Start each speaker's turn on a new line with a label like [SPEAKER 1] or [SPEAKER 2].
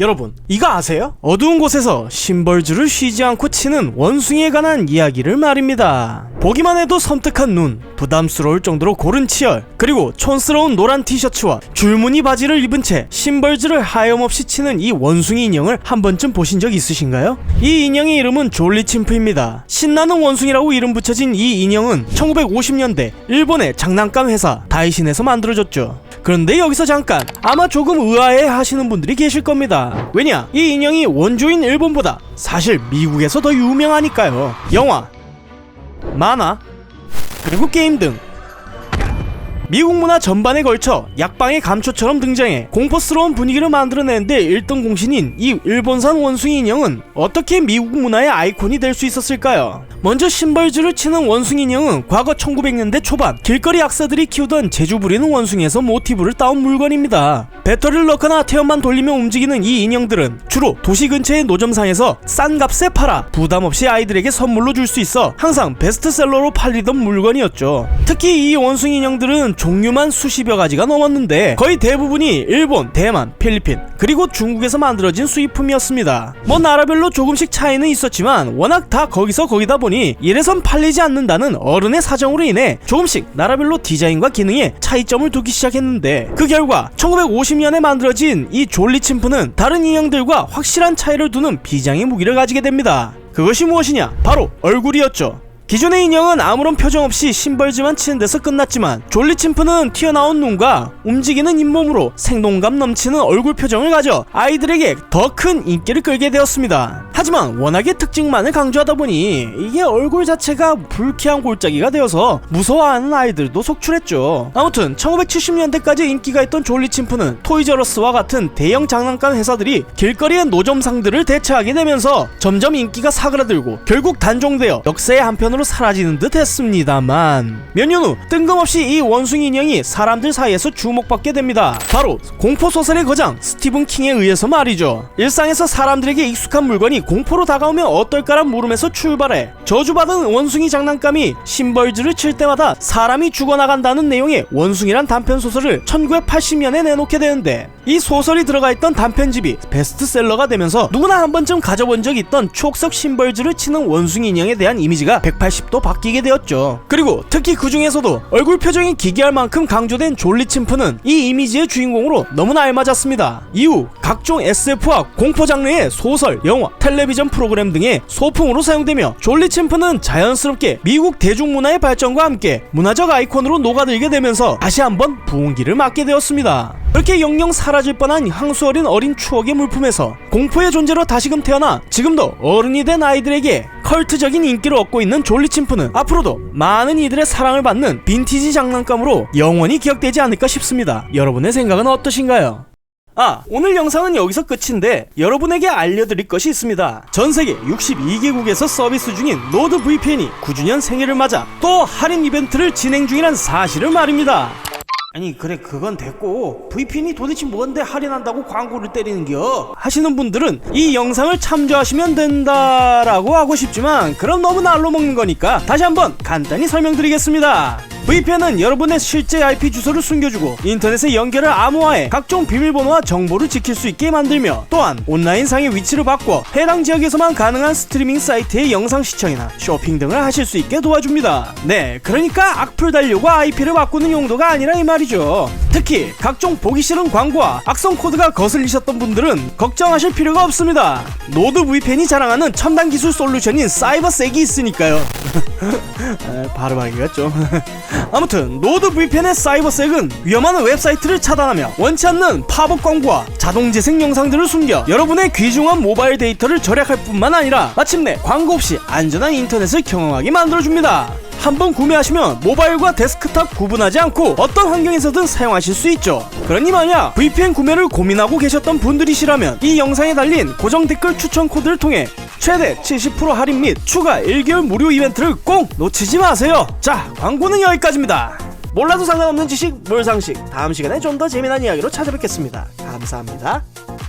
[SPEAKER 1] 여러분, 이거 아세요? 어두운 곳에서 심벌주를 쉬지 않고 치는 원숭이에 관한 이야기를 말입니다. 보기만 해도 섬뜩한 눈, 부담스러울 정도로 고른 치열, 그리고 촌스러운 노란 티셔츠와 줄무늬 바지를 입은 채 심벌주를 하염없이 치는 이 원숭이 인형을 한 번쯤 보신 적 있으신가요? 이 인형의 이름은 졸리 침프입니다. 신나는 원숭이라고 이름 붙여진 이 인형은 1950년대 일본의 장난감 회사 다이신에서 만들어졌죠. 그런데 여기서 잠깐 아마 조금 의아해 하시는 분들이 계실 겁니다. 왜냐? 이 인형이 원조인 일본보다 사실 미국에서 더 유명하니까요. 영화, 만화, 그리고 게임 등 미국 문화 전반에 걸쳐 약방의 감초처럼 등장해 공포스러운 분위기를 만들어내는데 1등 공신인 이 일본산 원숭이 인형은 어떻게 미국 문화의 아이콘이 될 수 있었을까요? 먼저 심벌주를 치는 원숭이 인형은 과거 1900년대 초반 길거리 악사들이 키우던 재주 부리는 원숭이에서 모티브를 따온 물건입니다. 배터리를 넣거나 태연만 돌리며 움직이는 이 인형들은 주로 도시 근처의 노점상에서 싼 값에 팔아 부담 없이 아이들에게 선물로 줄 수 있어 항상 베스트셀러로 팔리던 물건이었죠. 특히 이 원숭이 인형들은 종류만 수십여 가지가 넘었는데 거의 대부분이 일본, 대만, 필리핀 그리고 중국에서 만들어진 수입품이었습니다. 뭐 나라별로 조금씩 차이는 있었지만 워낙 다 거기서 거기다 보니 이래선 팔리지 않는다는 어른의 사정으로 인해 조금씩 나라별로 디자인과 기능에 차이점을 두기 시작했는데 그 결과 1950년에 만들어진 이 졸리 침프는 다른 인형들과 확실한 차이를 두는 비장의 무기를 가지게 됩니다. 그것이 무엇이냐? 바로 얼굴이었죠. 기존의 인형은 아무런 표정 없이 심벌지만 치는 데서 끝났지만 졸리 침프는 튀어나온 눈과 움직이는 잇몸으로 생동감 넘치는 얼굴 표정을 가져 아이들에게 더 큰 인기를 끌게 되었습니다. 하지만 워낙에 특징만을 강조하다 보니 이게 얼굴 자체가 불쾌한 골짜기가 되어서 무서워하는 아이들도 속출했죠. 아무튼 1970년대까지 인기가 있던 졸리침프는 토이저러스와 같은 대형 장난감 회사들이 길거리의 노점상들을 대체하게 되면서 점점 인기가 사그라들고 결국 단종되어 역사의 한편으로 사라지는 듯 했습니다만 몇 년 후 뜬금없이 이 원숭이 인형이 사람들 사이에서 주목받게 됩니다. 바로 공포소설의 거장 스티븐 킹에 의해서 말이죠. 일상에서 사람들에게 익숙한 물건이 공포로 다가오면 어떨까란 물음에서 출발해 저주받은 원숭이 장난감이 심벌즈를 칠 때마다 사람이 죽어나간다는 내용의 원숭이란 단편 소설을 1980년에 내놓게 되는데 이 소설이 들어가 있던 단편집이 베스트셀러가 되면서 누구나 한 번쯤 가져본 적 있던 추억석 심벌즈를 치는 원숭이 인형에 대한 이미지가 180도 바뀌게 되었죠. 그리고 특히 그 중에서도 얼굴 표정이 기괴할 만큼 강조된 졸리 침프는 이 이미지의 주인공으로 너무나 알맞았습니다. 이후 각종 SF와 공포 장르의 소설, 영화, 텔레 비전 프로그램 등의 소품으로 사용되며 졸리 침프는 자연스럽게 미국 대중문화의 발전과 함께 문화적 아이콘으로 녹아들게 되면서 다시 한번 부흥기를 맞게 되었습니다. 그렇게 영영 사라질 뻔한 향수 어린 어린 추억의 물품에서 공포의 존재로 다시금 태어나 지금도 어른이 된 아이들에게 컬트적인 인기를 얻고 있는 졸리 침프는 앞으로도 많은 이들의 사랑을 받는 빈티지 장난감으로 영원히 기억되지 않을까 싶습니다. 여러분의 생각은 어떠신가요? 아, 오늘 영상은 여기서 끝인데 여러분에게 알려드릴 것이 있습니다. 전 세계 62개국에서 서비스 중인 노드 VPN이 9주년 생일을 맞아 또 할인 이벤트를 진행 중이란 사실을 말입니다. 아니 그래 그건 됐고 VPN이 도대체 뭔데 할인한다고 광고를 때리는겨 하시는 분들은 이 영상을 참조하시면 된다라고 하고 싶지만 그럼 너무 날로 먹는 거니까 다시 한번 간단히 설명드리겠습니다 VPN은 여러분의 실제 IP 주소를 숨겨주고 인터넷에 연결을 암호화해 각종 비밀번호와 정보를 지킬 수 있게 만들며 또한 온라인상의 위치를 바꿔 해당 지역에서만 가능한 스트리밍 사이트의 영상 시청이나 쇼핑 등을 하실 수 있게 도와줍니다. 네, 그러니까 악플 달려고 IP를 바꾸는 용도가 아니라 이 말이죠. 특히 각종 보기 싫은 광고와 악성 코드가 거슬리셨던 분들은 걱정하실 필요가 없습니다. 노드 VPN이 자랑하는 첨단 기술 솔루션인 사이버색이 있으니까요. 아, 발음하기가 좀. 아무튼 노드 VPN의 사이버색은 위험한 웹사이트를 차단하며 원치 않는 팝업 광고와 자동 재생 영상들을 숨겨 여러분의 귀중한 모바일 데이터를 절약할 뿐만 아니라 마침내 광고 없이 안전한 인터넷을 경험하게 만들어줍니다. 한번 구매하시면 모바일과 데스크탑 구분하지 않고 어떤 환경에서든 사용하실 수 있죠. 그러니 만약 VPN 구매를 고민하고 계셨던 분들이시라면 이 영상에 달린 고정 댓글 추천 코드를 통해 최대 70% 할인 및 추가 1개월 무료 이벤트를 꼭 놓치지 마세요. 자, 광고는 여기까지입니다. 몰라도 상관없는 지식, 몰상식. 다음 시간에 좀 더 재미난 이야기로 찾아뵙겠습니다. 감사합니다.